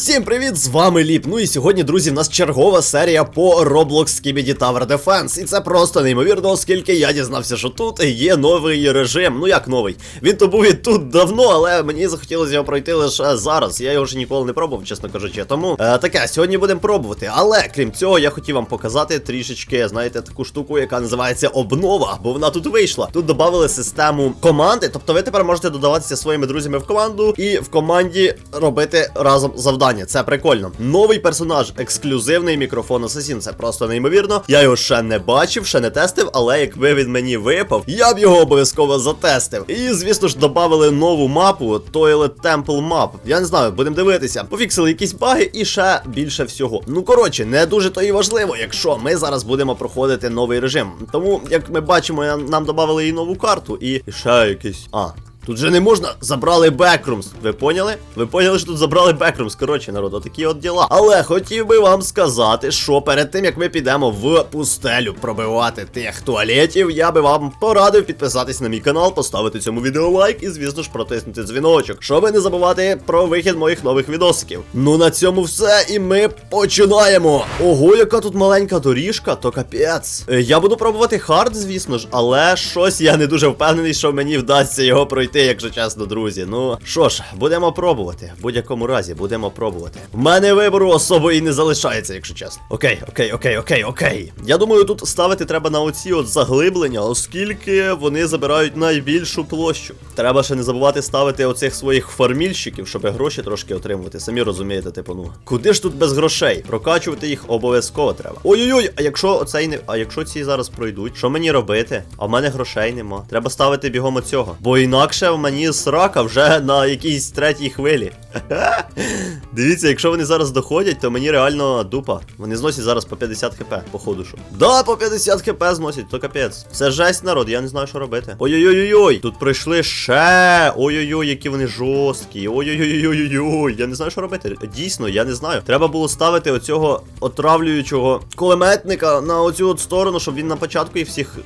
Усім привіт! З вами Ліп. Ну і сьогодні, друзі, в нас чергова серія по Roblox Skibidi Tower Defense. І це просто неймовірно, оскільки я дізнався, що тут є новий режим. Ну як новий? Він то був і тут давно, але мені захотілося його пройти лише зараз. Я його вже ніколи не пробував, чесно кажучи. Тому е, таке, сьогодні будемо пробувати. Але крім цього, я хотів вам показати трішечки, знаєте, таку штуку, яка називається обнова, бо вона тут вийшла. Тут додали систему команди. Тобто ви тепер можете додаватися своїми друзями в команду і в команді робити разом завдання. Це прикольно. Новий персонаж, ексклюзивний мікрофон Асасін. Це просто неймовірно. Я його ще не бачив, ще не тестив, але якби він мені випав, я б його обов'язково затестив. І звісно ж, додали нову мапу Toilet Temple Map. Я не знаю, будемо дивитися. Пофіксили якісь баги і ще більше всього. Ну коротше, не дуже то і важливо, якщо ми зараз будемо проходити новий режим. Тому, як ми бачимо, нам додали і нову карту, і ще якийсь. А, Тут же не можна, забрали бекрумс. Ви поняли? Ви поняли, що тут забрали бекрумс. Коротше, народ, отакі от діла. Але хотів би вам сказати, що перед тим як ми підемо в пустелю пробивати тих туалетів, я би вам порадив підписатись на мій канал, поставити цьому відео лайк і, звісно ж, протиснути дзвіночок, щоб не забувати про вихід моїх нових відосиків. Ну на цьому все, і ми починаємо. Ого, яка тут маленька доріжка, то капець. Е, Я буду пробувати хард, звісно ж, але щось я не дуже впевнений, що мені вдасться його пройти, якщо чесно, друзі. Ну що ж, будемо пробувати. В будь-якому разі будемо пробувати. В мене вибору особо і не залишається, якщо чесно. Окей, окей, окей, окей, окей. Я думаю, тут ставити треба на оці от заглиблення, оскільки вони забирають найбільшу площу. Треба ще не забувати ставити оцих своїх фармільщиків, щоб гроші трошки отримувати. Самі розумієте, типу, ну. Куди ж тут без грошей? Прокачувати їх обов'язково треба. Ой-ой-ой, а якщо оцей не. А якщо ці зараз пройдуть, що мені робити? А в мене грошей нема. Треба ставити бігом оцього. Бо інакше в мені срака вже на якійсь третій хвилі. Дивіться, якщо вони зараз доходять, то мені реально дупа. Вони зносять зараз по 50 хп, походу що. Да, по 50 хп зносять, то капець. Це жесть, народ, я не знаю, що робити. Ой-ой-ой-ой, тут прийшли ще. Ой-ой-ой, які вони жорсткі. Ой-ой-ой-ой-ой. Я не знаю, що робити. Дійсно, я не знаю. Треба було ставити оцього отравлюючого кулеметника на оцю от сторону, щоб він на початку їх всіх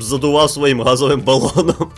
задував своїм газовим балоном.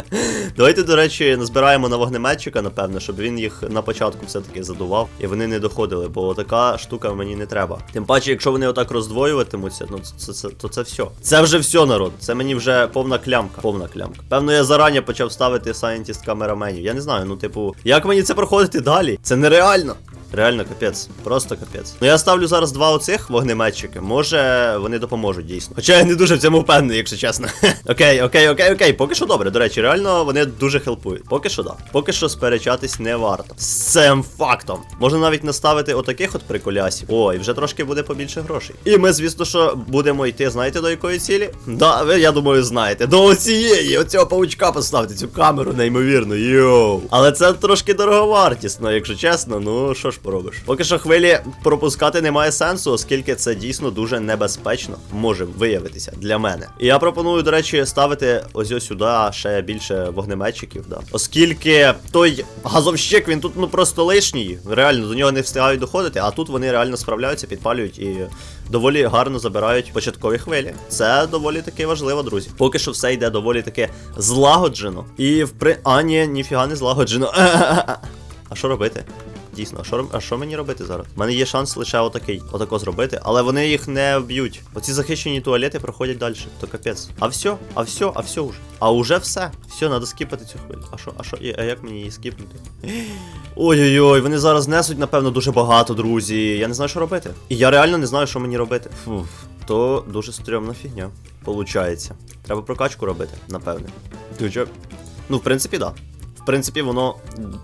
Давайте, до речі, назбираємо на вогнеметчика, напевно, щоб він їх на початку все-таки задував, і вони не доходили, бо така штука мені не треба. Тим паче, якщо вони отак роздвоюватимуться, ну це, це, то це все. Це вже все, народ. Це мені вже повна клямка. Повна клямка. Певно, я зарані почав ставити сайентіст камераменів. Я не знаю, ну типу, як мені це проходити далі? Це нереально. Реально капець, просто капець. Ну я ставлю зараз два оцих вогнеметчики. Може вони допоможуть дійсно. Хоча я не дуже в цьому впевнений, якщо чесно. окей, окей, окей, окей. Поки що добре. До речі, реально вони дуже хелпують. Поки що да. Поки що сперечатись не варто. З цим фактом. Можна навіть наставити отаких от приколясів. О, і вже трошки буде побільше грошей. І ми, звісно, що будемо йти, знаєте, до якої цілі? Да, ви, я думаю, знаєте. До оцієї, оцього паучка поставити цю камеру, неймовірно. Йоу. Але це трошки дороговартісно, якщо чесно. Ну що ж поробиш. Поки що хвилі пропускати немає сенсу, оскільки це дійсно дуже небезпечно може виявитися для мене. І я пропоную, до речі, ставити ось ось сюди ще більше вогнеметчиків, да. Оскільки той газовщик, він тут ну просто лишній. Реально до нього не встигають доходити, а тут вони реально справляються, підпалюють і доволі гарно забирають початкові хвилі. Це доволі таки важливо, друзі. Поки що все йде доволі таки злагоджено. І в. А, ні, ніфіга не злагоджено. А що робити? Дійсно, а що, а що мені робити зараз? У мене є шанс лише отакий, отако зробити, але вони їх не вб'ють. Оці захищені туалети проходять далі, то капець. А все, а все, а все уже. А уже все. Все, треба скіпати цю хвилю. А що, а що, а як мені її скіпнути? Ой-ой-ой, вони зараз несуть, напевно, дуже багато, друзі. Я не знаю, що робити. І я реально не знаю, що мені робити. Фуф, то дуже стрьомна фігня. Получається. Треба прокачку робити, напевне. Дуже. Ну, в принципі, так. Да. Принципі, воно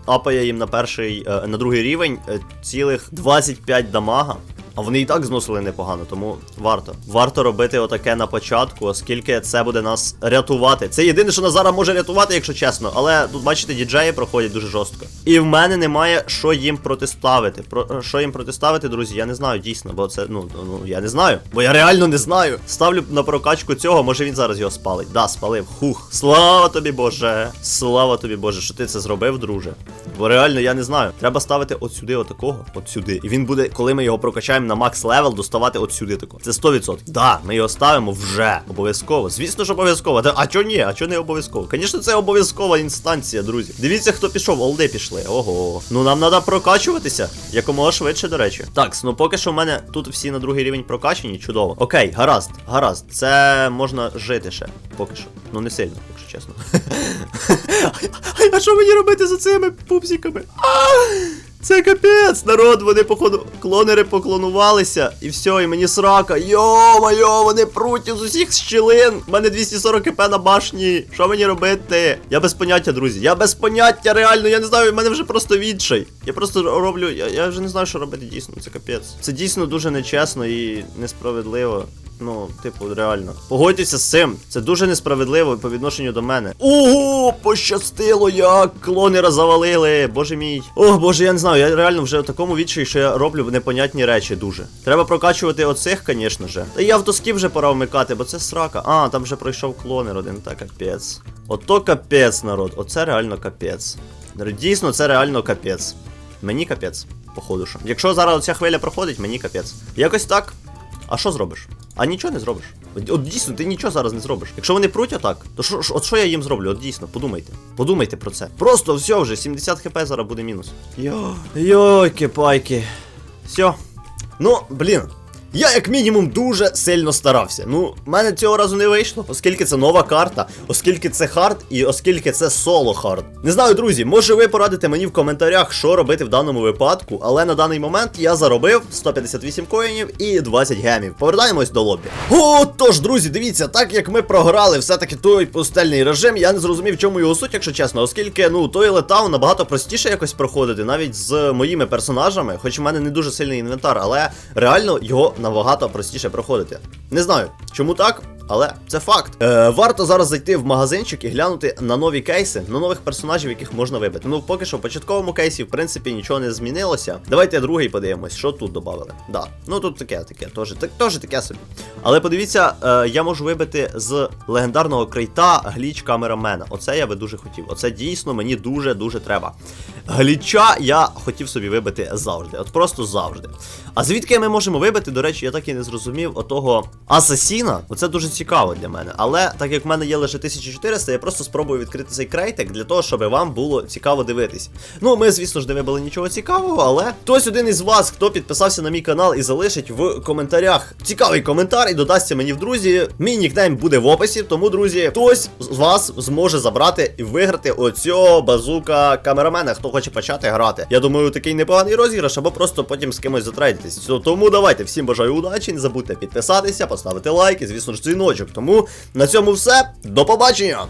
апає їм на перший, е, на другий рівень е, цілих 25 дамага. А вони і так зносили непогано, тому варто. Варто робити отаке на початку, оскільки це буде нас рятувати. Це єдине, що нас зараз може рятувати, якщо чесно. Але тут, бачите, діджеї проходять дуже жорстко. І в мене немає що їм протиставити. Про е, що їм протиставити, друзі, я не знаю дійсно, бо це, ну, ну я не знаю. Бо я реально не знаю. Ставлю на прокачку цього, може він зараз його спалить. Да, спалив. Хух. Слава тобі, Боже. Слава тобі, Боже, що ти це зробив, друже. Бо реально я не знаю. Треба ставити от сюди, отакого, от сюди. І він буде, коли ми його прокачаємо на макс левел доставати от сюди тако. Це 100%. Да, ми його ставимо вже. Обов'язково. Звісно ж обов'язково. А чо ні? А чо не обов'язково? Звісно, це обов'язкова інстанція, друзі. Дивіться, хто пішов, олди пішли. Ого. Ну нам треба прокачуватися. Якомога швидше, до речі. Так, ну поки що в мене тут всі на другий рівень прокачані, чудово. Окей, гаразд, гаразд. Це можна жити ще. Поки що. Ну не сильно, якщо чесно. А що мені робити за цими пупсиками? Це капець, народ, вони походу клонери поклонувалися, і все, і мені срака. Йо-майо, вони пруть з усіх щілин. У мене 240 кп на башні. Що мені робити? Я без поняття, друзі. Я без поняття, реально, я не знаю, в мене вже просто відчай. Я просто роблю. Я, я вже не знаю, що робити дійсно. Це капець. Це дійсно дуже нечесно і несправедливо. Ну, типу, реально. Погодьтеся з цим. Це дуже несправедливо по відношенню до мене. Ого, пощастило, як клонера завалили. Боже мій. Ох, боже, я не знаю. Я реально вже в такому відчаї, що я роблю непонятні речі дуже. Треба прокачувати оцих, звісно же. Та й автоскіп вже пора вмикати, бо це срака. А, там вже пройшов клонер один, та капець. Ото капець, народ. Оце реально капець. Дійсно, це реально капець. Мені капець, походу що. Якщо зараз ця хвиля проходить, мені капець. Якось так. А що зробиш? А нічого не зробиш. От, дійсно, ти нічого зараз не зробиш. Якщо вони пруть отак, то що, от що я їм зроблю? От дійсно, подумайте. Подумайте про це. Просто все вже, 70 хп зараз буде мінус. Йо, йойки пайки. Все. Ну, блін. Я як мінімум дуже сильно старався. Ну, мене цього разу не вийшло, оскільки це нова карта, оскільки це хард і оскільки це соло хард. Не знаю, друзі, може ви порадите мені в коментарях, що робити в даному випадку, але на даний момент я заробив 158 коїнів і 20 гемів. Повертаємось до лобі. О, тож, друзі, дивіться, так як ми програли все-таки той пустельний режим, я не зрозумів, чому його суть, якщо чесно, оскільки ну той летав набагато простіше якось проходити, навіть з моїми персонажами, хоч у мене не дуже сильний інвентар, але реально його набагато простіше проходити. Не знаю, чому так. Але це факт. Е, варто зараз зайти в магазинчик і глянути на нові кейси, на нових персонажів, яких можна вибити. Ну, поки що в початковому кейсі, в принципі, нічого не змінилося. Давайте другий подивимось, що тут додали. Да. Ну тут таке, таке, теж, так, таке собі. Але подивіться, е, я можу вибити з легендарного крейта гліч камерамена. Оце я би дуже хотів. Оце дійсно мені дуже-дуже треба. Гліча я хотів собі вибити завжди. От просто завжди. А звідки ми можемо вибити, до речі, я так і не зрозумів отого Асасіна. Оце дуже цікаво для мене. Але так як в мене є лише 1400, я просто спробую відкрити цей крейтик для того, щоб вам було цікаво дивитись. Ну, ми, звісно ж, не вибили нічого цікавого, але хтось один із вас, хто підписався на мій канал і залишить в коментарях цікавий коментар і додасться мені в друзі. Мій нікнейм буде в описі, тому, друзі, хтось з вас зможе забрати і виграти оцього базука камерамена, хто хоче почати грати. Я думаю, такий непоганий розіграш, або просто потім з кимось затрейдитись. Тому давайте всім бажаю удачі, не забудьте підписатися, поставити лайк і, звісно ж, дзвіночок. Тому на цьому все. До побачення!